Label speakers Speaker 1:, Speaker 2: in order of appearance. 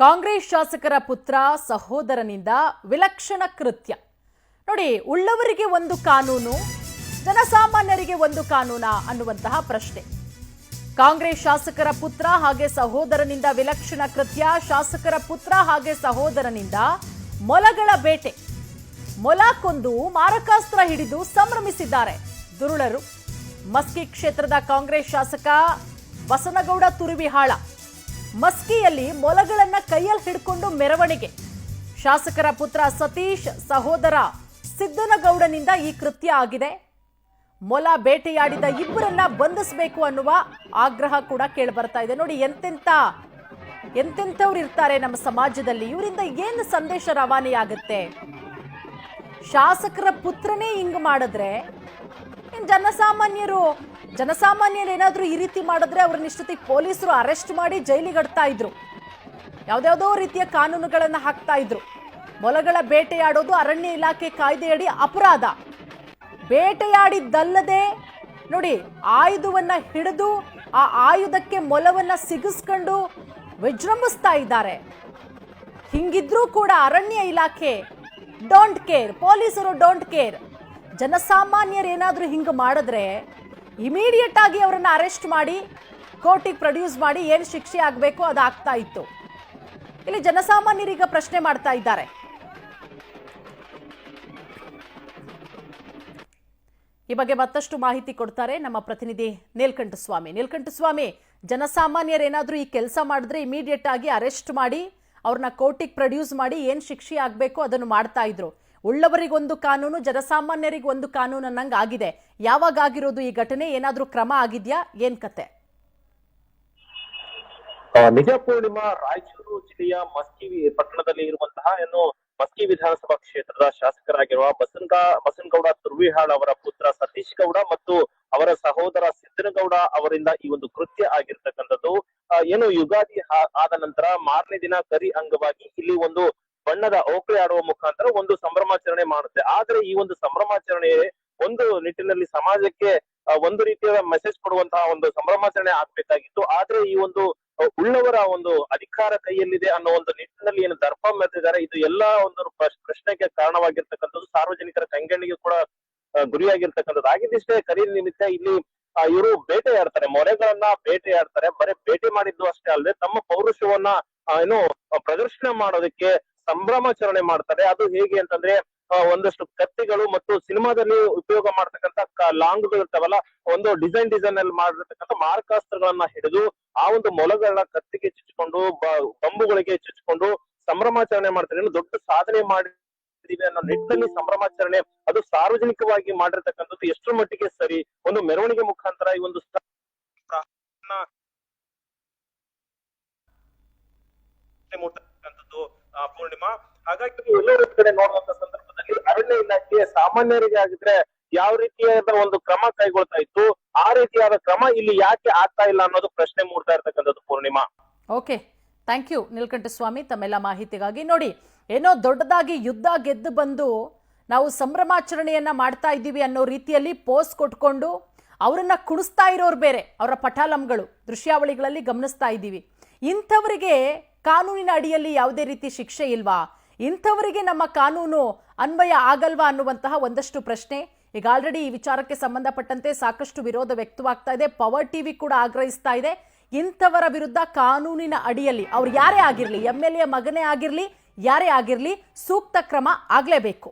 Speaker 1: ಕಾಂಗ್ರೆಸ್ ಶಾಸಕರ ಪುತ್ರ ಸಹೋದರನಿಂದ ವಿಲಕ್ಷಣ ಕೃತ್ಯ. ನೋಡಿ, ಉಳ್ಳವರಿಗೆ ಒಂದು ಕಾನೂನು, ಜನಸಾಮಾನ್ಯರಿಗೆ ಒಂದು ಕಾನೂನ ಅನ್ನುವಂತಹ ಪ್ರಶ್ನೆ. ಕಾಂಗ್ರೆಸ್ ಶಾಸಕರ ಪುತ್ರ ಹಾಗೆ ಸಹೋದರನಿಂದ ವಿಲಕ್ಷಣ ಕೃತ್ಯ, ಶಾಸಕರ ಪುತ್ರ ಹಾಗೆ ಸಹೋದರನಿಂದ ಮೊಲಗಳ ಬೇಟೆ. ಮೊಲ ಕೊಂದು ಮಾರಕಾಸ್ತ್ರ ಹಿಡಿದು ಸಂಭ್ರಮಿಸಿದ್ದಾರೆ ದುರುಳರು. ಮಸ್ಕಿ ಕ್ಷೇತ್ರದ ಕಾಂಗ್ರೆಸ್ ಶಾಸಕ ಬಸನಗೌಡ ತುರುವಿಹಾಳ. ಮಸ್ಕಿಯಲ್ಲಿ ಮೊಲಗಳನ್ನ ಕೈಯಲ್ಲಿ ಹಿಡ್ಕೊಂಡು ಮೆರವಣಿಗೆ. ಶಾಸಕರ ಪುತ್ರ ಸತೀಶ್ ಸಹೋದರ ಸಿದ್ದನಗೌಡನಿಂದ ಈ ಕೃತ್ಯ ಆಗಿದೆ. ಮೊಲ ಬೇಟೆಯಾಡಿದ ಇಬ್ಬರನ್ನ ಬಂಧಿಸಬೇಕು ಅನ್ನುವ ಆಗ್ರಹ ಕೂಡ ಕೇಳಿ ಬರ್ತಾ ಇದೆ. ನೋಡಿ, ಎಂತೆಂತ, ಎಂತೆಂಥವ್ರು ಇರ್ತಾರೆ ನಮ್ಮ ಸಮಾಜದಲ್ಲಿ. ಇವರಿಂದ ಏನು ಸಂದೇಶ ರವಾನೆಯಾಗುತ್ತೆ? ಶಾಸಕರ ಪುತ್ರನೇ ಹಿಂಗ್ ಮಾಡಿದ್ರೆ ಜನಸಾಮಾನ್ಯರು ಜನಸಾಮಾನ್ಯರು ಏನಾದರೂ ಈ ರೀತಿ ಮಾಡಿದ್ರೆ ಅವ್ರ ಇಷ್ಟೊತ್ತಿಗೆ ಪೊಲೀಸರು ಅರೆಸ್ಟ್ ಮಾಡಿ ಜೈಲಿಗೆ ಅಡ್ತಾ ಇದ್ರು. ಯಾವ್ದಾವುದೋ ರೀತಿಯ ಕಾನೂನುಗಳನ್ನ ಹಾಕ್ತಾ ಇದ್ರು. ಮೊಲಗಳ ಬೇಟೆಯಾಡೋದು ಅರಣ್ಯ ಇಲಾಖೆ ಕಾಯ್ದೆಯಡಿ ಅಪರಾಧ. ಬೇಟೆಯಾಡಿದ್ದಲ್ಲದೆ ನೋಡಿ ಆಯುಧವನ್ನ ಹಿಡಿದು ಆ ಆಯುಧಕ್ಕೆ ಮೊಲವನ್ನ ಸಿಗಿಸ್ಕೊಂಡು ವಿಜೃಂಭಿಸ್ತಾ ಇದ್ದಾರೆ. ಹಿಂಗಿದ್ರೂ ಕೂಡ ಅರಣ್ಯ ಇಲಾಖೆ ಡೋಂಟ್ ಕೇರ್ ಪೊಲೀಸರು ಡೋಂಟ್ ಕೇರ್ ಜನಸಾಮಾನ್ಯರು ಏನಾದರೂ ಹಿಂಗೆ ಮಾಡಿದ್ರೆ ಇಮಿಡಿಯೇಟ್ ಆಗಿ ಅವರನ್ನ ಅರೆಸ್ಟ್ ಮಾಡಿ, ಕೋರ್ಟಿಗೆ ಪ್ರೊಡ್ಯೂಸ್ ಮಾಡಿ ಏನು ಶಿಕ್ಷೆ ಆಗಬೇಕು ಅದು ಆಗ್ತಾ ಇತ್ತು. ಇಲ್ಲಿ ಜನಸಾಮಾನ್ಯರೀಗ ಪ್ರಶ್ನೆ ಮಾಡ್ತಾ ಇದ್ದಾರೆ. ಈ ಬಗ್ಗೆ ಮತ್ತಷ್ಟು ಮಾಹಿತಿ ಕೊಡ್ತಾರೆ ನಮ್ಮ ಪ್ರತಿನಿಧಿ ನೀಲ್ಕಂಠಸ್ವಾಮಿ ಸ್ವಾಮಿ. ಜನಸಾಮಾನ್ಯರೇನಾದರೂ ಈ ಕೆಲಸ ಮಾಡಿದ್ರೆ ಇಮಿಡಿಯೇಟ್ ಆಗಿ ಅರೆಸ್ಟ್ ಮಾಡಿ, ಅವ್ರನ್ನ ಕೋರ್ಟಿಗೆ ಪ್ರೊಡ್ಯೂಸ್ ಮಾಡಿ ಏನು ಶಿಕ್ಷೆ ಆಗಬೇಕು ಅದನ್ನು ಮಾಡ್ತಾ ಇದ್ರು. ಉಳ್ಳವರಿಗೊಂದು ಕಾನೂನು ಜನಸಾಮಾನ್ಯರಿಗೆ ಒಂದು ಕಾನೂನು ಅನ್ನಂಗೆ ಆಗಿದೆ ಯಾವಾಗ ಆಗಿರೋದು ಈ ಘಟನೆ? ಏನಾದರೂ ಕ್ರಮ ಆಗಿದ್ಯಾ? ಏನ್ ಕತೆ?
Speaker 2: ನಿಜ ಪೂರ್ಣಿಮಾ ರಾಯಚೂರು ಜಿಲ್ಲೆಯ ಮಸ್ಕಿ ಪಟ್ಟಣದಲ್ಲಿ ಇರುವಂತಹ ಏನು ಮಸ್ಕಿ ವಿಧಾನಸಭಾ ಕ್ಷೇತ್ರದ ಶಾಸಕರಾಗಿರುವ ಬಸಂತ ಬಸನಗೌಡ ತುರ್ವಿಹಾಳ್ ಅವರ ಪುತ್ರ ಸತೀಶ್ ಗೌಡ ಮತ್ತು ಅವರ ಸಹೋದರ ಸಿದ್ದನಗೌಡ ಅವರಿಂದ ಈ ಒಂದು ಕೃತ್ಯ ಆಗಿರ್ತಕ್ಕಂಥದ್ದು. ಏನು ಯುಗಾದಿ ಆದ ನಂತರ ಮಾರನೇ ದಿನ ಕರಿ ಅಂಗವಾಗಿ ಇಲ್ಲಿ ಒಂದು ಬಣ್ಣದ ಓಕಳಿ ಆಡುವ ಮುಖಾಂತರ ಒಂದು ಸಂಭ್ರಮಾಚರಣೆ ಮಾಡುತ್ತೆ. ಆದ್ರೆ ಈ ಒಂದು ಸಂಭ್ರಮಾಚರಣೆ ಒಂದು ನಿಟ್ಟಿನಲ್ಲಿ ಸಮಾಜಕ್ಕೆ ಒಂದು ರೀತಿಯ ಮೆಸೇಜ್ ಕೊಡುವಂತಹ ಒಂದು ಸಂಭ್ರಮಾಚರಣೆ ಆಗ್ಬೇಕಾಗಿತ್ತು. ಆದ್ರೆ ಈ ಒಂದು ಉಳ್ಳವರ ಒಂದು ಅಧಿಕಾರ ಕೈಯಲ್ಲಿದೆ ಅನ್ನೋ ಒಂದು ನಿಟ್ಟಿನಲ್ಲಿ ಏನು ದರ್ಪ ಮೆರೆದಿದ್ದಾರೆ, ಇದು ಎಲ್ಲಾ ಒಂದು ಪ್ರಶ್- ಪ್ರಶ್ನೆಗೆ ಕಾರಣವಾಗಿರ್ತಕ್ಕಂಥದ್ದು. ಸಾರ್ವಜನಿಕರ ಕಂಗಣ್ಣಿಗೆ ಕೂಡ ಗುರಿಯಾಗಿರ್ತಕ್ಕಂಥದ್ದು. ಆಗಿದ್ದಿಷ್ಟೇ ಕರಿ ನಿಮಿತ್ತ ಇಲ್ಲಿ ಇವರು ಬೇಟೆಯಾಡ್ತಾರೆ ಮೊರೆಗಳನ್ನ ಬೇಟೆಯಾಡ್ತಾರೆ ಬರೀ ಬೇಟೆ ಮಾಡಿದ್ದು ಅಷ್ಟೇ ಅಲ್ಲದೆ ತಮ್ಮ ಪೌರುಷವನ್ನ ಏನು, ಪ್ರದರ್ಶನ ಮಾಡೋದಕ್ಕೆ ಸಂಭ್ರಮಾಚರಣೆ ಮಾಡ್ತಾರೆ. ಅದು ಹೇಗೆ ಅಂತಂದ್ರೆ ಒಂದಷ್ಟು ಕತ್ತಿಗಳು ಮತ್ತು ಸಿನಿಮಾದಲ್ಲಿ ಉಪಯೋಗ ಮಾಡ್ತಕ್ಕಂತ ಲಾಂಗ್ ಇರ್ತಾವಲ್ಲ, ಒಂದು ಡಿಸೈನ್ ಡಿಸೈನ್ ಅಲ್ಲಿ ಮಾಡಿರ್ತಕ್ಕಂಥ ಮಾರಕಾಸ್ತ್ರಗಳನ್ನ ಹಿಡಿದು, ಆ ಒಂದು ಮೊಲಗಳನ್ನ ಕತ್ತಿಗೆ ಚುಚ್ಚಿಕೊಂಡು, ಬ- ಬಂಬುಗಳಿಗೆ ಚುಚ್ಚಿಕೊಂಡು ಸಂಭ್ರಮಾಚರಣೆ ಮಾಡ್ತಾರೆ. ದೊಡ್ಡ ಸಾಧನೆ ಮಾಡಿ ಅನ್ನೋ ನಿಟ್ಟಿನಲ್ಲಿ ಸಂಭ್ರಮಾಚರಣೆ, ಅದು ಸಾರ್ವಜನಿಕವಾಗಿ ಮಾಡಿರ್ತಕ್ಕಂಥದ್ದು ಎಷ್ಟರ ಮಟ್ಟಿಗೆ ಸರಿ, ಒಂದು ಮೆರವಣಿಗೆ ಮುಖಾಂತರ ಈ ಒಂದು ಪೂರ್ಣಿಮಾ. ಹಾಗಾಗಿ ಎಲ್ಲರೂ ಕಡೆ ನೋಡುವಂತ ಸಂದರ್ಭದಲ್ಲಿ ಅರಣ್ಯ ಇಲಾಖೆ ಸಾಮಾನ್ಯರಿಗೆ ಆಗಿದ್ರೆ ಯಾವ ರೀತಿಯಾದ ಒಂದು ಕ್ರಮ ಕೈಗೊಳ್ತಾ ಇತ್ತು ಆ ರೀತಿಯಾದ ಕ್ರಮ ಇಲ್ಲಿ ಯಾಕೆ ಆಗ್ತಾ ಇಲ್ಲ ಅನ್ನೋದು ಪ್ರಶ್ನೆ ಮೂಡ್ತಾ ಇರ್ತಕ್ಕಂಥದ್ದು Poornima.
Speaker 1: Okay thank you Neelakantaswamy. ತಮ್ಮೆಲ್ಲ ಮಾಹಿತಿಗಾಗಿ ನೋಡಿ ಏನೋ ದೊಡ್ಡದಾಗಿ ಯುದ್ಧ ಗೆದ್ದು ಬಂದು ನಾವು ಸಂಭ್ರಮಾಚರಣೆಯನ್ನ ಮಾಡ್ತಾ ಇದ್ದೀವಿ ಅನ್ನೋ ರೀತಿಯಲ್ಲಿ ಪೋಸ್ ಕೊಟ್ಕೊಂಡು ಅವರನ್ನ ಕುಣಿಸ್ತಾ ಇರೋರು ಬೇರೆ ಅವರ ಪಟಾಲಂಗಳು ದೃಶ್ಯಾವಳಿಗಳಲ್ಲಿ ಗಮನಿಸ್ತಾ ಇದ್ದೀವಿ. ಇಂಥವರಿಗೆ ಕಾನೂನಿನ ಅಡಿಯಲ್ಲಿ ಯಾವುದೇ ರೀತಿ ಶಿಕ್ಷೆ ಇಲ್ವಾ? ಇಂಥವರಿಗೆ ನಮ್ಮ ಕಾನೂನು ಅನ್ವಯ ಆಗಲ್ವಾ ಅನ್ನುವಂತಹ ಒಂದಷ್ಟು ಪ್ರಶ್ನೆ. ಈಗ ಆಲ್ರೆಡಿ ಈ ವಿಚಾರಕ್ಕೆ ಸಂಬಂಧಪಟ್ಟಂತೆ ಸಾಕಷ್ಟು ವಿರೋಧ ವ್ಯಕ್ತವಾಗ್ತಾ ಇದೆ. ಪವರ್ ಟಿವಿ ಕೂಡ ಆಗ್ರಹಿಸ್ತಾ ಇದೆ. ಇಂಥವರ ವಿರುದ್ಧ ಕಾನೂನಿನ ಅಡಿಯಲ್ಲಿ ಅವ್ರು ಯಾರೇ ಆಗಿರಲಿ ಎಂ ಎಲ್ ಎ ಮಗನೇ ಆಗಿರಲಿ, ಯಾರೇ ಆಗಿರಲಿ, ಸೂಕ್ತ ಕ್ರಮ ಆಗಲೇಬೇಕು.